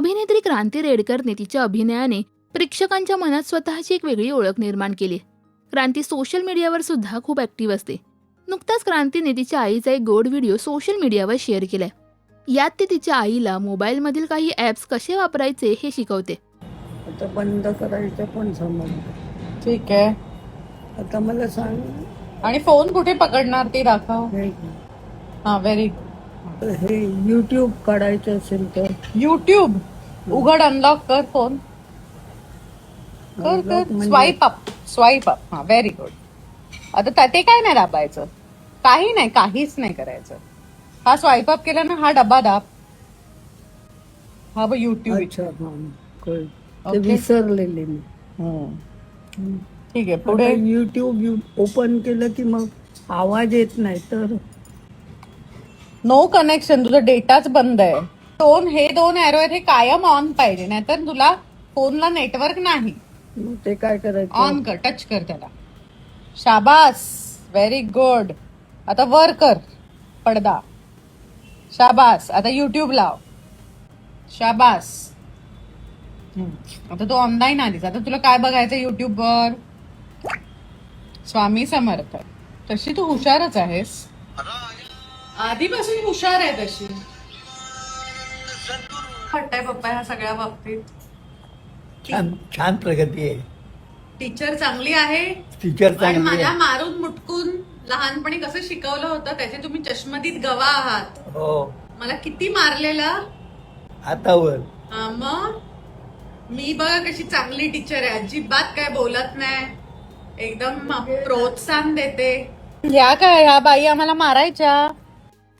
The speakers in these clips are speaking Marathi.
अभिनेत्री क्रांती रेडकरने तिच्या अभिनयाने प्रेक्षकांच्या मनात स्वतःची एक वेगळी ओळख निर्माण केली. क्रांती सोशल मीडियावर सुद्धा खूप ऍक्टिव्ह असते. नुकताच क्रांतीने तिच्या आईचा एक गोड व्हिडिओ सोशल मीडियावर शेअर केलाय. यात ती तिच्या आईला मोबाईलमधील काही ॲप्स कसे वापरायचे हे शिकवते. आता बंद करायचं पण समजलं. ठीक आहे. आता मला सांग. आणि फोन कुठे पकडणार ते दाखव. हे हा व्हेरी हे युट्यूब काढायचं असेल तर. युट्यूब उघड अनलॉक कर फोन कर कर. स्वाईप अप स्वाईप अप हा व्हेरी गुड आता त्या- ते काय नाही दाबायचं. काही नाही काहीच नाही करायचं. हा स्वाईप अप केला ना हा डब्बा दाब. हा ब युट्यूब हा. विसरलेले मी. ठीक आहे पुढे. युट्यूब ओपन केलं की मग आवाज येत नाही तर नो कनेक्शन तुझा डेटाच बंद आहे. दोन हे दोन एरो आहेत हे कायम ऑन पाहिजे. नाहीतर तुला फोनला नेटवर्क नाही. मग ते काय करायचं? ऑन कर टच कर त्याला. शाबास! व्हेरी गुड आता वर कर. पडदा. शाबास! आता युट्यूब लाव. शाबास! हम्म. आता तू ऑनलाईन आलीस. आता तुला काय बघायचं युट्यूब वर? स्वामी समर्थ. तशी तू हुशारच आहेस. आधीपासून हुशार आहे तशी. वाटतंय पप्पा ह्या सगळ्या बाबतीत. छान छान प्रगती आहे. टीचर चांगली आहे. टीचर आणि चांगली मला आहे. मारून मुटकून लहानपणी कसं शिकवलं होतं त्याचे तुम्ही चष्मदीत गवा आहात. हो. मला किती मारलेलं? हातावर. हा, मग? मी बघा कशी चांगली टीचर आहे. अजिबात काय बोलत नाही. एकदम प्रोत्साहन देते. ह्या काय ह्या बाई आम्हाला मारायच्या?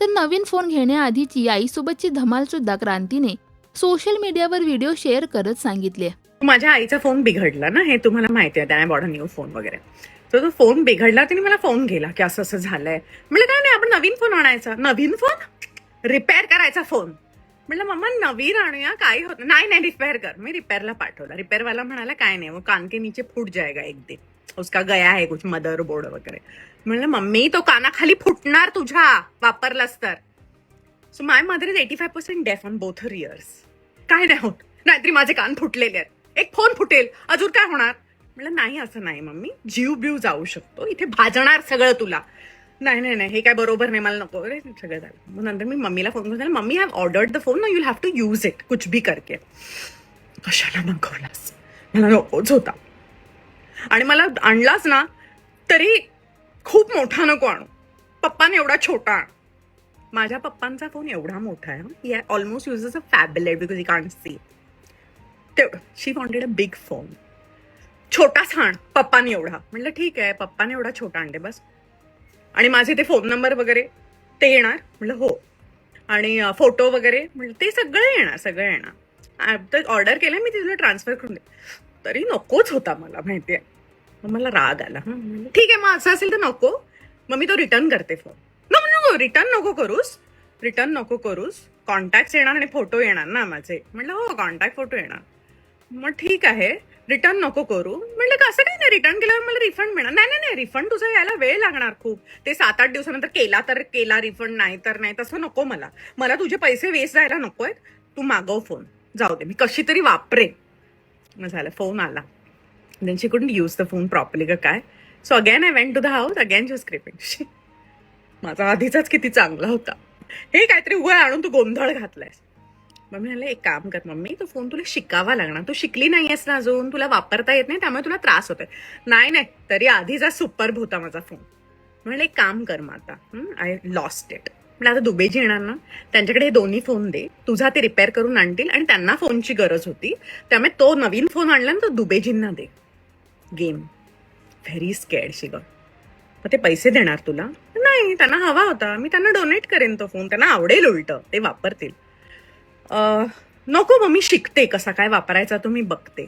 तर नवीन फोन घेण्याआधीची आईसोबतची धमाल सुद्धा क्रांतीने सोशल मीडियावर व्हिडिओ शेअर करत सांगितली. माझ्या आईचा फोन बिघडला ना हे तुम्हाला माहिती आहे त्याने बॉर्डर न्यू फोन वगैरे. तर तो फोन बिघडला तिने मला फोन केला की असं असं झालंय. म्हणलं काय नाही आपण नवीन फोन आणायचा. नवीन फोन रिपेअर करायचा फोन म्हणलं मम्मा नवीन आणूया काही होत नाही. नाही रिपेअर कर. मी रिपेअरला पाठवला. रिपेअरवाला म्हणाला काय नाही वो कान के नीचे फूट जाएगा एक दिन. उसका गया है कुछ मदर बोर्ड वगैरे. म्हणलं मम्मी तो कानाखाली फुटणार तुझ्या वापरलास तर. So my mother is eighty five percent deaf on both her ears काय नाही होत. नाहीतरी माझे कान फुटलेले आहेत. एक फोन फुटेल. अजून काय होणार? म्हटलं नाही असं नाही मम्मी. जीव बिव जाऊ शकतो. इथे भाजणार सगळं तुला. नाही नाही नाही. हे काय बरोबर नाही. मला नको. रे सगळं झालं. मग नंतर मी मम्मीला फोन करून mummy have ordered the phone ना you have to use it कुछ भी करके. कशाला मागवलास? मला नकोच होता. आणि मला आणलाच ना तरी खूप मोठा नको आणू. पप्पाने एवढा छोटा आण. माझ्या पप्पांचा फोन एवढा मोठा आहे almost uses a phablet because you can't see तेवढं she wanted a big phone छोटा छान पप्पाने एवढा. म्हटलं ठीक आहे पप्पाने एवढा छोटा आणते बस. आणि माझे ते फोन नंबर वगैरे ते येणार. म्हटलं हो. आणि फोटो वगैरे म्हटलं ते सगळं येणार सगळं येणार. तर ऑर्डर केलं मी तिला ट्रान्सफर करून दे. तरी नकोच होता मला माहिती आहे मग मला राग आला ठीक आहे मग असं असेल तर नको. मग मी तो रिटर्न करते फोन रिटर्न नको करूस. रिटर्न नको करूस. कॉन्टॅक्ट येणार आणि फोटो येणार ना माझे. म्हटलं हो कॉन्टॅक्ट फोटो येणार. मग ठीक आहे. रिटर्न नको करू. म्हटलं कसं काही नाही. रिटर्न केल्यावर मला रिफंड मिळणार. नाही नाही नाही. रिफंड तुझा यायला वेळ लागणार खूप. ते सात आठ दिवसानंतर केला तर केला रिफंड नाही तर नाही. तसं नको मला. मला तुझे पैसे वेस्ट जायला नको आहेत. तू मागव फोन जाऊ दे. मी कशी तरी वापरे मग झालं. फोन आला. Then she couldn't use the phone properly का काय? So again I went to the house again she scraping माझा आधीचाच किती चांगला होता. हे काहीतरी उघड आणून तू गोंधळ घातलायस. मग मी एक काम कर मम्मी तो फोन तुला शिकावा लागणार. तू शिकली नाही आहेस ना अजून तुला वापरता येत नाही त्यामुळे तुला त्रास होतोय. नाही नाही तरी आधीचा सुपर होता माझा फोन म्हणलं एक काम कर मग आता आय लॉस्ट इट म्हणजे आता दुबेजी येणार ना? त्यांच्याकडे हे दोन्ही फोन दे तुझा ते रिपेअर करून आणतील आणि त्यांना फोनची गरज होती. त्यामुळे तो नवीन फोन आणला ना तो दुबेजींना दे. गेम व्हेरी स्कॅड शिग मग ते पैसे देणार तुला? नाही त्यांना हवा होता. मी त्यांना डोनेट करेन तो फोन त्यांना आवडेल उलट. ते वापरतील. नको मग मी शिकते कसा काय वापरायचा तो मी बघते.